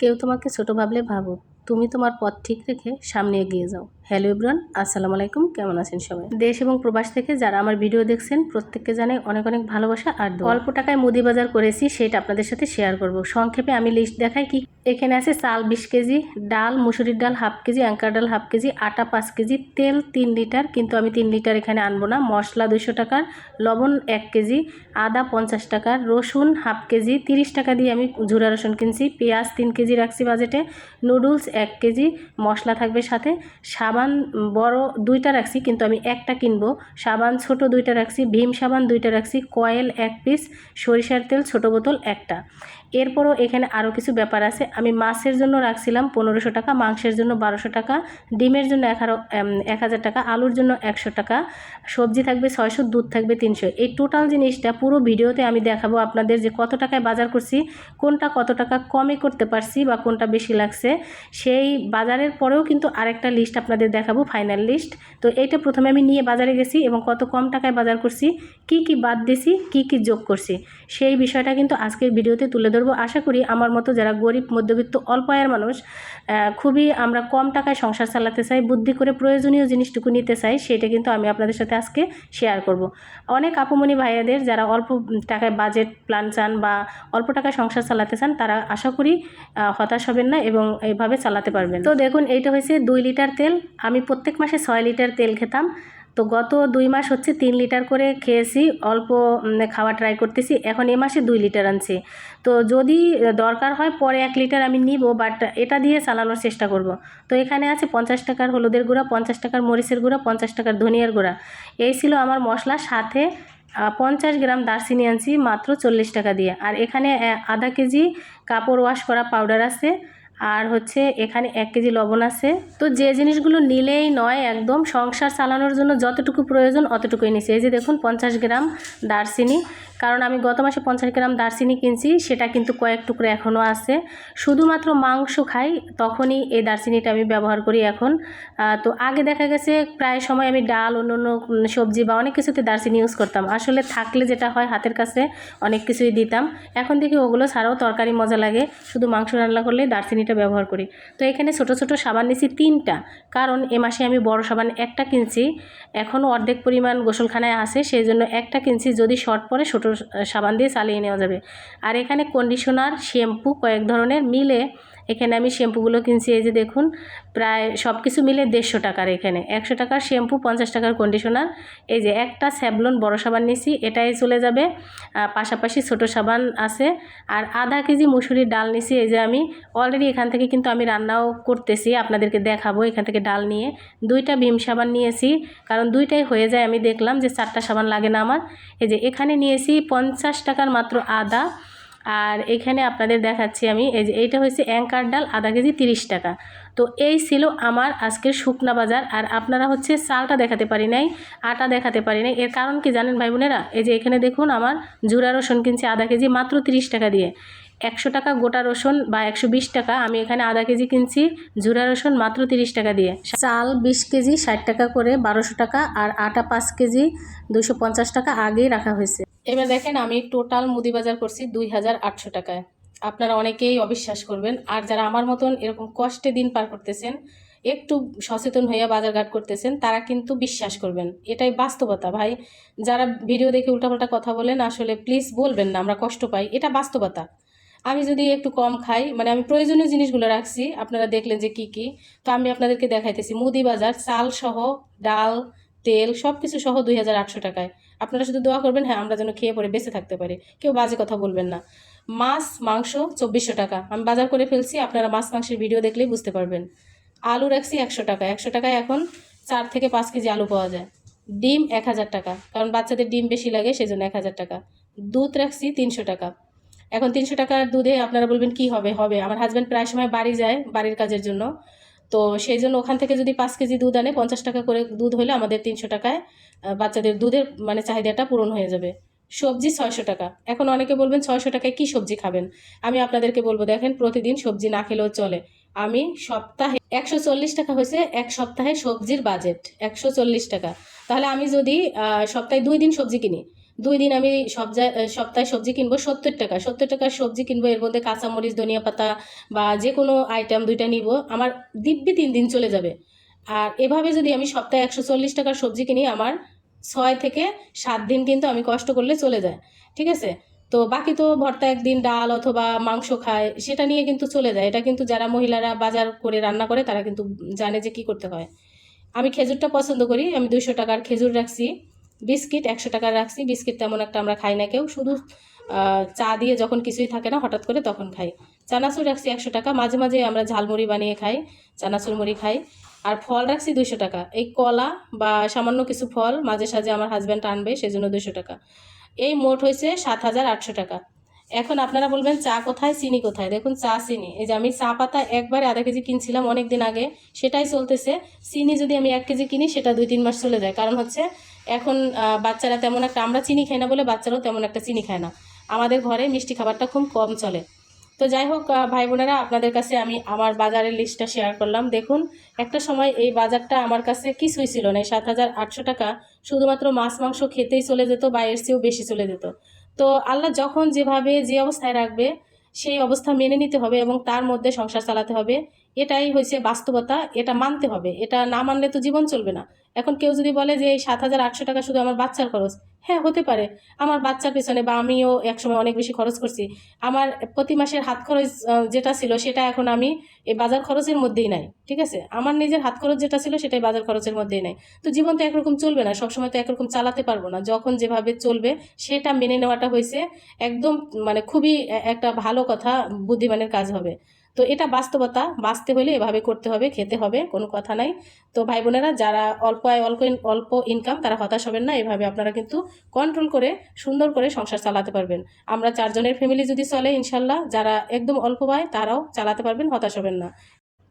কেউ তোমাকে ছোটো ভাবলে ভাবুক। তুমি তোমার পথ ঠিক রেখে সামনে এগিয়ে যাও। হ্যালো ইব্রান আসসালামু আলাইকুম, কেমন আছেন সবাই? দেশ এবং প্রবাস থেকে যারা আমার ভিডিও দেখছেন, প্রত্যেককে জানাই অনেক অনেক ভালোবাসা আর অল্প টাকায় মুদি বাজার করেছি, সেটা আপনাদের সাথে শেয়ার করব। সংক্ষেপে আমি লিস্ট দেখাই কি। এখানে আছে চাল বিশ কেজি, ডাল, মুসুরির ডাল হাফ কেজি, অ্যাঙ্কার ডাল হাফ কেজি, আটা পাঁচ কেজি, তেল তিন লিটার, কিন্তু আমি তিন লিটার এখানে আনব না। মশলা দুশো টাকার, লবণ এক কেজি, আদা পঞ্চাশ টাকার, রসুন হাফ কেজি, তিরিশ টাকা দিয়ে আমি ঝুরা রসুন কিনছি। পেঁয়াজ তিন কেজি রাখছি বাজেটে নুডলস এক কেজি, মশলা থাকবে সাথে, সাবান বড় দুইটা রাখছি, কিন্তু আমি একটা কিনবো। সাবান ছোট দুইটা রাখছি, ভীম সাবান দুইটা রাখছি, কয়েল এক পিস, সরিষার তেল ছোট বোতল একটা। এরপরও এখানে আরও কিছু ব্যাপার আছে। আমি মাছের জন্য রাখছিলাম পনেরোশো টাকা, মাংসের জন্য বারোশো টাকা, ডিমের জন্য হাজার এক হাজার টাকা, আলুর জন্য একশো টাকা, সবজি থাকবে ছয়শো, দুধ থাকবে তিনশো। এই টোটাল জিনিসটা পুরো ভিডিওতে আমি দেখাবো আপনাদের যে কত টাকায় বাজার করছি, কোনটা কত টাকা কমে করতে পারছি বা কোনটা বেশি লাগছে। সেই বাজারের পরেও কিন্তু আরেকটা লিস্ট আপনাদের দেখাবো ফাইনাল লিস্ট তো এইটা প্রথমে আমি নিয়ে বাজারে গেছি এবং কত কম টাকায় বাজার করছি, কি কি বাদ দিছি কি কি যোগ করছি। সেই বিষয়টা কিন্তু আজকের ভিডিওতে তুলে ধরবো। আশা করি আমার মতো যারা গরিব, মধ্যবিত্ত অল্প আয়ের মানুষ খুবই আমরা কম টাকায় সংসার চালাতে চাই, বুদ্ধি করে প্রয়োজনীয় জিনিসটুকু নিতে চাই, সেটা কিন্তু আমি আপনাদের সাথে আজকে শেয়ার করব। অনেক আপুমনি ভাইয়াদের যারা অল্প টাকায় বাজেট প্ল্যান চান বা অল্প টাকায় সংসার চালাতে চান, তারা আশা করি হতাশ হবেন না এবং এইভাবে চালাতে পারবেন। তো দেখুন, এইটা হয়েছে দুই লিটার তেল। আমি প্রত্যেক মাসে ছয় লিটার তেল খেতাম। তো গত দুই মাস হচ্ছে তিন লিটার করে খেয়েছি, অল্প খাওয়া ট্রাই করতেছি, এখন এ মাসে দুই লিটার আনছি। তো যদি দরকার হয় পরে এক লিটার আমি নিব বাট এটা দিয়ে চালানোর চেষ্টা করব। তো এখানে আছে পঞ্চাশ টাকার হলুদের গুঁড়া, পঞ্চাশ টাকার মরিচের গুঁড়া, পঞ্চাশ টাকার ধনিয়ার গুঁড়া। এই ছিল আমার মশলা, সাথে পঞ্চাশ গ্রাম দারচিনি আনছি, মাত্র চল্লিশ টাকা দিয়ে। আর এখানে আধা কেজি কাপড় ওয়াশ করা পাউডার আছে। আর হচ্ছে এখানে এক কেজি লবণ আছে। তো যে জিনিসগুলো নিলেই নয় একদম, সংসার চালানোর জন্য যতটুকু প্রয়োজন অতটুকুই নিছি। এই যে দেখুন, পঞ্চাশ গ্রাম দারচিনি। কারণ আমি গত মাসে পঞ্চাশ গ্রাম দারচিনি কিনছি, সেটা কিন্তু কয়েক টুকরো এখনও আছে। শুধুমাত্র মাংস খাই, তখনই এই দারচিনিটা আমি ব্যবহার করি এখন। তো আগে দেখা গেছে, প্রায় সময় আমি ডাল, অন্য অন্য সবজি বা অনেক কিছুতে দারচিনি ইউজ করতাম। আসলে থাকলে যেটা হয়, হাতের কাছে অনেক কিছুই দিতাম। এখন দেখি ওগুলো ছাড়াও তরকারি মজা লাগে। শুধু মাংস রান্না করলে দারচিনিটা ব্যবহার করি। তো এখানে ছোট ছোট সাবান নিছি তিনটা। কারণ এ মাসে আমি বড় সাবান একটা কিনছি। এখনও অর্ধেক পরিমাণ গোসলখানায় আছে সেই জন্য একটা কিনছি যদি শর্ট পরে ছোটো সাবান দিয়ে চালিয়ে নেওয়া যাবে। আর এখানে কন্ডিশনার শ্যাম্পু কয়েক ধরনের মিলে এখানে আমি শ্যাম্পুগুলো কিনছি, এই যে দেখুন, প্রায় সব কিছু মিলে দেড়শো টাকার এখানে। একশো টাকার শ্যাম্পু, পঞ্চাশ টাকার কন্ডিশনার। এই যে একটা স্যাবলন বড় সাবান নিছি এটাই চলে যাবে। পাশাপাশি ছোট সাবান আছে। আর আধা কেজি মুসুরির ডাল নিছি এই যে আমি অলরেডি এখান থেকে কিন্তু আমি রান্নাও করতেছি, আপনাদেরকে দেখাবো এখান থেকে ডাল নিয়ে। দুইটা ভীম সাবান নিয়েছি, কারণ দুইটাই হয়ে যায়, আমি দেখলাম যে চারটা সাবান লাগে না আমার। এই যে এখানে নিয়েছি পঞ্চাশ টাকার মাত্র আদা। আর এখানে আপনাদের দেখাচ্ছি আমি, এই যে এইটা হচ্ছে অ্যাঙ্কার ডাল, আধা কেজি তিরিশ টাকা। তো এই ছিল আমার আজকের শুকনা বাজার, আর আপনারা হচ্ছে চালটা দেখাতে পারি নাই, আটা দেখাতে পারি নাই। এর কারণ কি জানেন ভাই বোনেরা? এই যে এখানে দেখুন আমার জুরা রসুন কিনছি আধা কেজি মাত্র তিরিশ টাকা দিয়ে। একশো টাকা গোটা রসুন বা একশো বিশ টাকা, আমি এখানে আধা কেজি কিনছি জুরা রসুন মাত্র তিরিশ টাকা দিয়ে। চাল বিশ কেজি, ষাট টাকা করে বারোশো টাকা, আর আটা পাঁচ কেজি দুশো পঞ্চাশ টাকা আগেই রাখা হয়েছে। এবার দেখেন আমি টোটাল মুদি বাজার করছি দুই হাজার আটশো টাকায়। আপনারা অনেকেই অবিশ্বাস করবেন, আর যারা আমার মতন এরকম কষ্টে দিন পার করতেছেন, একটু সচেতন হইয়া বাজারঘাট করতেছেন, তারা কিন্তু বিশ্বাস করবেন। এটাই বাস্তবতা ভাই। যারা ভিডিও দেখে উল্টাপাল্টা কথা বলেন, আসলে প্লিজ বলবেন না, আমরা কষ্ট পাই। এটা বাস্তবতা। আমি যদি একটু কম খাই মানে আমি প্রয়োজনীয় জিনিসগুলো রাখছি, আপনারা দেখলেন যে কি কি। তো আমি আপনাদেরকে দেখাইতেছি, মুদি বাজার, চাল সহ ডাল, তেল সব কিছু সহ দুই হাজার আটশো টাকায়। আপনারা শুধু দোয়া করবেন হ্যাঁ আমরা যেন খেয়ে পরে বেঁচে থাকতে পারি। কেউ বাজে কথা বলবেন না। মাছ, মাংস, চব্বিশশো টাকা। আমি বাজার করে ফেলছি, আপনারা মাছ, মাংসের ভিডিও দেখলেই বুঝতে পারবেন। আলু রাখছি একশো টাকা। একশো টাকায় এখন চার থেকে পাঁচ কেজি আলু পাওয়া যায়। ডিম এক হাজার টাকা। কারণ বাচ্চাদের ডিম বেশি লাগে সেই জন্য এক হাজার টাকা। দুধ রাখছি তিনশো টাকা। এখন তিনশো টাকার দুধে আপনারা বলবেন, কি হবে? হবে। আমার হাজব্যান্ড প্রায় সময় বাড়ি যায়, বাড়ির কাজের জন্য। তো সেই জন্য ওখান থেকে যদি পাঁচ কেজি দুধ আনে, পঞ্চাশ টাকা করে দুধ হলে আমাদের তিনশো টাকায় বাচ্চাদের দুধের মানে চাহিদাটা পূরণ হয়ে যাবে। সবজি ছয়শো টাকা। এখন অনেকে বলবেন, ছয়শো টাকায় কি সবজি খাবেন? আমি আপনাদেরকে বলব, দেখেন প্রতিদিন সবজি না খেলেও চলে। আমি সপ্তাহে একশো চল্লিশ টাকা হয়েছে, এক সপ্তাহে সবজির বাজেট একশো চল্লিশ টাকা। তাহলে আমি যদি সপ্তাহে দুই দিন সবজি কিনি দুই দিন আমি সব সপ্তাহে সবজি কিনবো সত্তর টাকা। সত্তর টাকার সবজি কিনবো, এর মধ্যে কাঁচামরিচ, ধনিয়া পাতা বা যে কোনো আইটেম দুইটা নিব, আমার দিব্যি তিন দিন চলে যাবে। আর এভাবে যদি আমি সপ্তাহে একশো চল্লিশ টাকার সবজি কিনি, আমার ছয় থেকে সাত দিন কিন্তু আমি কষ্ট করলে চলে যায়। ঠিক আছে? তো বাকি তো ভর্তা একদিন, ডাল অথবা মাংস খায়, সেটা নিয়ে কিন্তু চলে যায়। এটা কিন্তু যারা মহিলারা বাজার করে রান্না করে, তারা কিন্তু জানে যে কি করতে হয়। আমি খেজুরটা পছন্দ করি, আমি দুইশো টাকার খেজুর রাখছি। বিস্কিট একশো টাকার রাখছি, বিস্কিট তেমন একটা আমরা খাই না কেউ, শুধু চা দিয়ে যখন কিছুই থাকে না, হঠাৎ করে তখন খাই। চানাচুর রাখছি একশো টাকা, মাঝে মাঝে আমরা ঝালমুড়ি বানিয়ে খাই, চানাচুর মুড়ি খাই। আর ফল রাখছি দুশো টাকা। এই কলা বা সামান্য কিছু ফল মাঝে সাঝে আমার হাজব্যান্ড আনবে, সেজন্য দুশো টাকা। এই মোট হয়েছে সাত হাজার আটশো টাকা। এখন আপনারা বলবেন চা কোথায়, চিনি কোথায়? দেখুন চা, চিনি। এই যে আমি চা পাতা একবারে আধা কেজি কিনছিলাম অনেক দিন আগে, সেটাই চলতেছে। চিনি যদি আমি এক কেজি কিনি, সেটা দুই তিন মাস চলে যায়। কারণ হচ্ছে এখন বাচ্চারা তেমন একটা, আমরা চিনি খাই না বলে বাচ্চারাও তেমন একটা চিনি খায় না। আমাদের ঘরে মিষ্টি খাবারটা খুব কম চলে। তো যাই হোক ভাই বোনেরা, আপনাদের কাছে আমি আমার বাজারের লিস্টটা শেয়ার করলাম। দেখুন, একটা সময় এই বাজারটা আমার কাছে কিছুই ছিল না। সাত হাজার আটশো টাকা শুধুমাত্র মাছ, মাংস খেতেই চলে যেত বা এর চেয়েও বেশি চলে যেত। তো আল্লাহ যখন যেভাবে যে অবস্থায় রাখবে, সেই অবস্থা মেনে নিতে হবে এবং তার মধ্যে সংসার চালাতে হবে। এটাই হয়েছে বাস্তবতা, এটা মানতে হবে। এটা না মানলে তো জীবন চলবে না। এখন কেউ যদি বলে যে এই সাত হাজার আটশো টাকা শুধু আমার বাচ্চার খরচ হ্যাঁ হতে পারে। আমার বাচ্চার পেছনে বা আমিও একসময় অনেক বেশি খরচ করছি। আমার প্রতি মাসের হাত খরচ যেটা ছিল সেটা এখন আমি এই বাজার খরচের মধ্যেই নাই, ঠিক আছে? আমার নিজের হাত খরচ যেটা ছিল সেটাই বাজার খরচের মধ্যেই নাই। তো জীবন তো একরকম চলবে না, সবসময় তো একরকম চালাতে পারব না। যখন যেভাবে চলবে সেটা মেনে নেওয়াটা হয়েছে, একদম মানে খুবই একটা ভালো কথা, বুদ্ধিমানের কাজ হবে। তো এটা বাস্তবতা, বাঁচতে হলে এভাবে করতে হবে, খেতে হবে, কোনো কথা নাই। তো ভাই বোনেরা যারা অল্প আয়, অল্প অল্প ইনকাম তারা হতাশ হবেন না। এভাবে আপনারা কিন্তু কন্ট্রোল করে, সুন্দর করে সংসার চালাতে পারবেন। আমরা চারজনের ফ্যামিলি যদি চলে, ইনশাল্লাহ, যারা একদম অল্প আয়, তারাও চালাতে পারবেন, হতাশ হবেন না।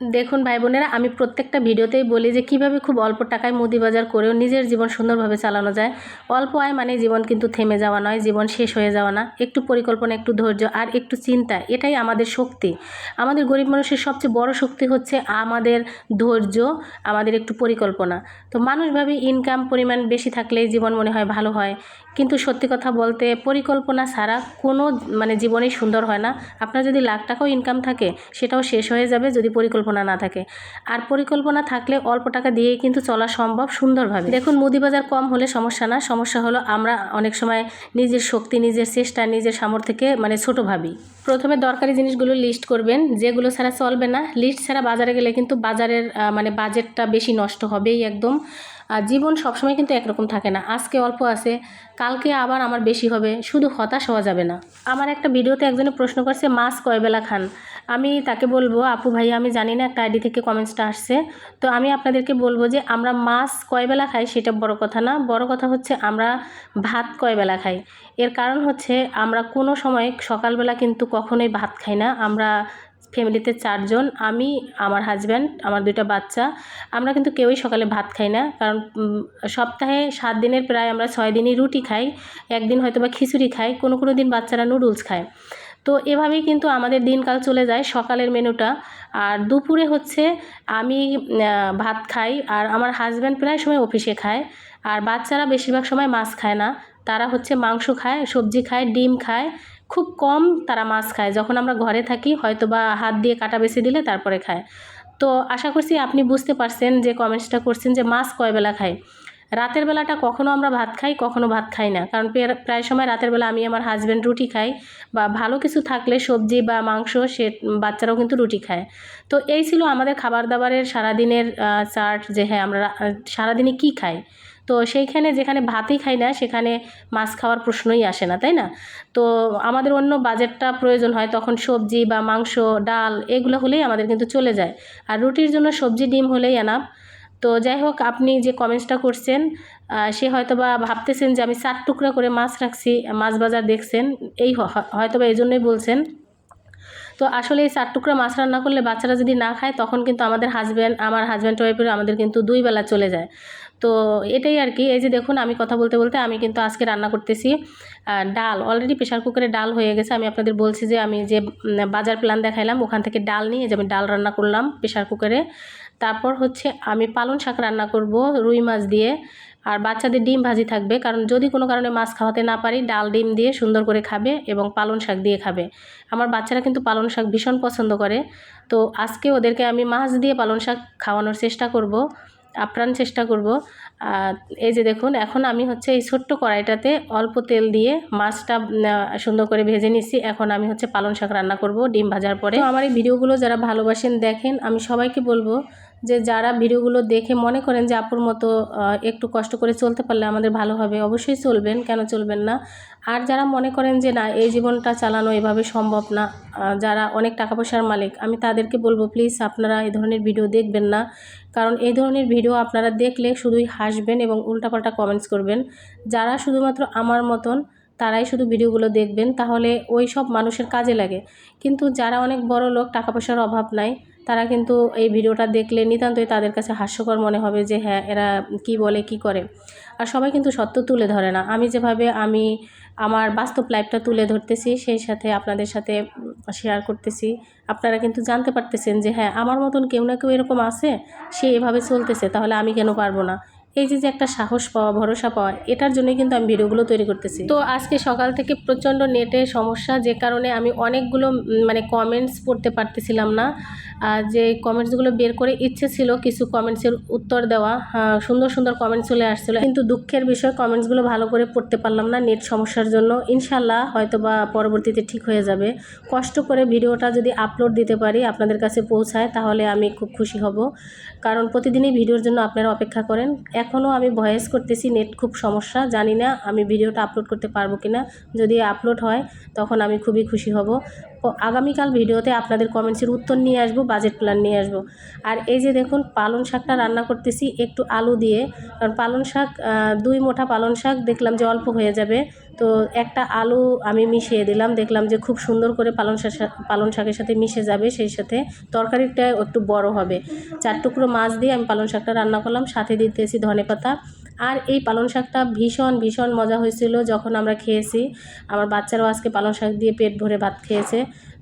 দেখুন ভাই বোনেরা, আমি প্রত্যেকটা ভিডিওতেই বলি যে কীভাবে খুব অল্প টাকায় মুদি বাজার করেও নিজের জীবন সুন্দরভাবে চালানো যায়। অল্প আয় মানে জীবন কিন্তু থেমে যাওয়া নয়, জীবন শেষ হয়ে যাওয়া না। একটু পরিকল্পনা, একটু ধৈর্য আর একটু চিন্তা, এটাই আমাদের শক্তি। আমাদের গরিব মানুষের সবচেয়ে বড় শক্তি হচ্ছে আমাদের ধৈর্য, আমাদের একটু পরিকল্পনা। তো মানুষ ভাবে ইনকাম পরিমাণ বেশি থাকলেই জীবন মনে হয় ভালো হয়। কিন্তু সত্যি কথা বলতে পরিকল্পনা ছাড়া কোনো মানে জীবনেই সুন্দর হয় না। আপনার যদি লাখ টাকাও ইনকাম থাকে, সেটাও শেষ হয়ে যাবে। যদি পরিকল্পনা না থাকে। আর পরিকল্পনা থাকলে অল্প টাকা দিয়েই কিন্তু চলা সম্ভব সুন্দরভাবে। দেখুন, মুদি বাজার কম হলে সমস্যা না, সমস্যা হলো আমরা অনেক সময় নিজের শক্তি, নিজের চেষ্টা, নিজের সামর্থ্যকে মানে ছোট ভাবি। প্রথমে দরকারি জিনিসগুলো লিস্ট করবেন, যেগুলো ছাড়া চলবে না। লিস্ট ছাড়া বাজারে গেলে কিন্তু বাজারের মানে বাজেটটা বেশি নষ্ট হবেই একদম। আর জীবন সবসময় কিন্তু একরকম থাকে না। আজকে অল্প আছে, কালকে আবার আমার বেশি হবে, শুধু হতাশ হওয়া যাবে না। আমার একটা ভিডিওতে একজনে প্রশ্ন করছে, মাছ কয় বেলা খান? আমি তাকে বলব, আপু ভাই, আমি জানি না, একটা আইডি থেকে কমেন্টসটা আসছে। তো আমি আপনাদেরকে বলব যে, আমরা মাছ কয় বেলা খাই সেটা বড় কথা না। বড় কথা হচ্ছে আমরা ভাত কয় বেলা খাই। এর কারণ হচ্ছে আমরা কোনো সময় সকালবেলা কিন্তু কখনোই ভাত খাই না। আমরা ফ্যামিলিতে চারজন, আমি, আমার হাজব্যান্ড আমার দুইটা বাচ্চা। আমরা কিন্তু কেউই সকালে ভাত খাই না, কারণ সপ্তাহে সাত দিনের প্রায় আমরা ছয় দিনই রুটি খাই, একদিন হয়তো বা খিচুড়ি খাই, কোনো কোনো দিন বাচ্চারা নুডলস খায়। তো এভাবেই কিন্তু আমাদের দিনকাল চলে যায় সকালের মেনুটা। আর দুপুরে হচ্ছে আমি ভাত খাই, আর আমার হাজব্যান্ড প্রায় সময় অফিসে খায়। আর বাচ্চারা বেশিরভাগ সময় মাছ খায় না, তারা হচ্ছে মাংস খায়, সবজি খায়, ডিম খায় খুব কম তারা মাছ খায়। যখন আমরা ঘরে থাকি হয়তো বা হাত দিয়ে কাটা বেছে দিলে তারপরে খায়। তো আশা করছি আপনি বুঝতে পারছেন যে কমেন্টসটা করছেন যে মাছ কয় বেলা খায়? রাতের বেলাটা কখনো আমরা ভাত খাই, কখনো ভাত খাই না। কারণ প্রায়- সময় রাতের বেলা আমি আমার হাজব্যান্ড রুটি খাই বা ভালো কিছু থাকলে সবজি বা মাংস সে, বাচ্চারাও কিন্তু রুটি খায়। তো এই ছিল আমাদের খাবার দাবারের সারাদিনের চার্ট যে হ্যাঁ আমরা সারাদিনে কী খাই? তো সেইখানে যেখানে ভাতই খাই না, সেখানে মাছ খাওয়ার প্রশ্নই আসে না, তাই না? তো আমাদের অন্য বাজেটটা প্রয়োজন হয়, তখন সবজি বা মাংস, ডাল এগুলো হলেই আমাদের কিন্তু চলে যায়। আর রুটির জন্য সবজি, ডিম হলেই এনাফ তো যাই হোক, আপনি যে কমেন্টসটা করছেন সে হয়তো বা ভাবতেছেন যে আমি চার টুকরা করে মাছ রাখছি, মাছ বাজার দেখছেন, এই হয়তো বা এই জন্যই বলছেন। তো আসলে এই চার টুকরা মাছ রান্না করলে বাচ্চারা যদি না খায়, তখন কিন্তু আমাদের হাজব্যান্ড আমার হাজব্যান্ড ওয়াইফের আমাদের কিন্তু দুই বেলা চলে যায়। তো এটাই আর কি। এই যে দেখুন, আমি কথা বলতে বলতে আমি কিন্তু আজকে রান্না করতেছি ডাল। অলরেডি প্রেশার কুকারে ডাল হয়ে গেছে। আমি আপনাদের বলছি যে, আমি যে বাজার প্ল্যান দেখাইলাম, ওখান থেকে ডাল নিয়ে যে আমি ডাল রান্না করলাম প্রেশার কুকারে তারপর হচ্ছে আমি পালং শাক রান্না করব, রুই মাছ দিয়ে। আর বাচ্চাদের ডিম ভাজি থাকবে, কারণ যদি কোনো কারণে মাছ খাওয়াতে না পারি, ডাল ডিম দিয়ে সুন্দর করে খাবে এবং পালং শাক দিয়ে খাবে। আমার বাচ্চারা কিন্তু পালং শাক ভীষণ পছন্দ করে। তো আজকে ওদেরকে আমি মাছ দিয়ে পালং শাক খাওয়ানোর চেষ্টা করব। আপ্রাণ চেষ্টা করব। এই যে দেখুন, এখন আমি হচ্ছে এই ছোট্ট কড়াইটাতে অল্প তেল দিয়ে মাছটা সুন্দর করে ভেজে নিচ্ছি এখন আমি হচ্ছে পালং শাক রান্না করব, ডিম ভাজার পরে। আমার এই ভিডিওগুলো যারা ভালোবাসেন, দেখেন, আমি সবাইকে বলব যে যারা ভিডিওগুলো দেখে মনে করেন যে আপুর মতো একটু কষ্ট করে চলতে পারলে আমাদের ভালো হবে, অবশ্যই চলবেন, কেন চলবেন না? আর যারা মনে করেন যে না, এই জীবনটা চালানো এভাবে সম্ভব না যারা অনেক টাকা পয়সার মালিক, আমি তাদেরকে বলব প্লিজ আপনারা এই ধরনের ভিডিও দেখবেন না। কারণ এই ধরনের ভিডিও আপনারা দেখলে শুধুই হাসবেন এবং উল্টাপাল্টা কমেন্টস করবেন। যারা শুধুমাত্র আমার মতন, তারাই শুধু ভিডিওগুলো দেখবেন, তাহলে ওই সব মানুষের কাজে লাগে। কিন্তু যারা অনেক বড় লোক টাকা পয়সার অভাব নাই তারা কিন্তু এই ভিডিওটা দেখলে নিতান্তই তাদের কাছে হাস্যকর মনে হবে যে হ্যাঁ এরা কি বলে, কি করে। আর সবাই কিন্তু সত্য তুলে ধরে না। আমি যেভাবে আমি আমার বাস্তব লাইফটা তুলে ধরতেছি, সেই সাথে আপনাদের সাথে শেয়ার করতেছি। আপনারা কিন্তু জানতে পারতেছেন যে হ্যাঁ আমার মতন কেউ না কেউ এরকম আছে, সে এভাবে চলতেছে, তাহলে আমি কেন পারব না? এই যে যে একটা সাহস পাওয়া, ভরসা পাওয়া, এটার জন্যই কিন্তু আমি ভিডিওগুলো তৈরি করতেছি। তো আজকে সকাল থেকে প্রচণ্ড নেটে সমস্যা, যে কারণে আমি অনেকগুলো মানে কমেন্টস পড়তে পারতেছিলাম না। যে কমেন্টসগুলো বের করে ইচ্ছে ছিল কিছু কমেন্টসের উত্তর দেওয়া। আহ, সুন্দর সুন্দর কমেন্টস চলে আসছিল। কিন্তু দুঃখের বিষয় কমেন্টসগুলো ভালো করে পড়তে পারলাম না নেট সমস্যার জন্য। ইনশাল্লাহ হয়তো বা পরবর্তীতে ঠিক হয়ে যাবে। কষ্ট করে ভিডিওটা যদি আপলোড দিতে পারি আপনাদের কাছে পৌঁছায় তাহলে আমি খুব খুশি হব। কারণ প্রতিদিনই ভিডিওর জন্য আপনারা অপেক্ষা করেন। এখনও আমি ভয়েস করতেছি নেট খুব সমস্যা। জানি না আমি ভিডিওটা আপলোড করতে পারব কি না যদি আপলোড হয় তখন আমি খুবই খুশি হব। আগামীকাল ভিডিওতে আপনাদের কমেন্টসের উত্তর নিয়ে আসব বাজেট প্ল্যান নিয়ে আসব। আর এই যে দেখুন, পালং শাকটা রান্না করতেছি একটু আলু দিয়ে। কারণ পালং শাক দুই মোটা পালং শাক দেখলাম যে অল্প হয়ে যাবে। তো একটা আলু আমি মিশিয়ে দিলাম, দেখলাম যে খুব সুন্দর করে পালং শাক, পালং শাকের সাথে মিশে যাবে, সেই সাথে তরকারিটা একটু বড় হবে। চার টুকরো মাছ দিয়ে আমি পালং শাকটা রান্না করলাম, সাথে দিতেছি ধনে পাতা আর এই পালং শাকটা ভীষণ ভীষণ মজা হয়েছিল যখন আমরা খেয়েছি। আমার বাচ্চারাও আজকে পালং শাক দিয়ে পেট ভরে ভাত খেয়েছে।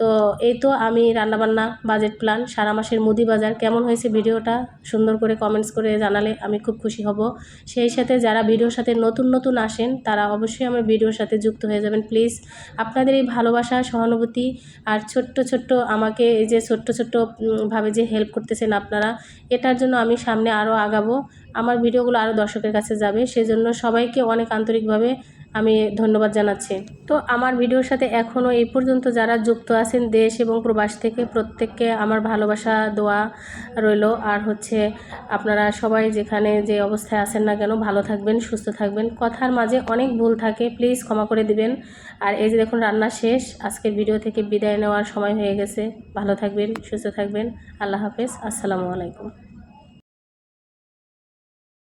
তো এই তো আমি রান্নাবান্না বাজেট প্ল্যান, সারা মাসের মুদি বাজার। কেমন হয়েছে ভিডিওটা? সুন্দর করে কমেন্টস করে জানালে আমি খুব খুশি হব। সেই সাথে যারা ভিডিওর সাথে নতুন নতুন আসেন, তারা অবশ্যই আমার ভিডিওর সাথে যুক্ত হয়ে যাবেন প্লিজ আপনাদের এই ভালোবাসা, সহানুভূতি আর ছোট্ট ছোট্ট আমাকে এই যে ছোট্ট ছোট্ট ভাবে যে হেল্প করতেছেন আপনারা, এটার জন্য আমি সামনে আরও আগাবো। আমার ভিডিওগুলো আরও দর্শকের কাছে যাবে। সেজন্য সবাইকে অনেক আন্তরিকভাবে আমি ধন্যবাদ জানাচ্ছি। তো আমার ভিডিওর সাথে এখনও এই পর্যন্ত যারা যুক্ত আছেন দেশ এবং প্রবাস থেকে প্রত্যেককে আমার ভালোবাসা, দোয়া রইল। আর হচ্ছে আপনারা সবাই যেখানে যে অবস্থায় আছেন না কেন ভালো থাকবেন, সুস্থ থাকবেন। কথার মাঝে অনেক ভুল থাকে, প্লিজ ক্ষমা করে দিবেন। আর এই যে দেখুন রান্না শেষ, আজকের ভিডিও থেকে বিদায় নেওয়ার সময় হয়ে গেছে। ভালো থাকবেন, সুস্থ থাকবেন। আল্লাহ হাফেজ, আসসালামু আলাইকুম।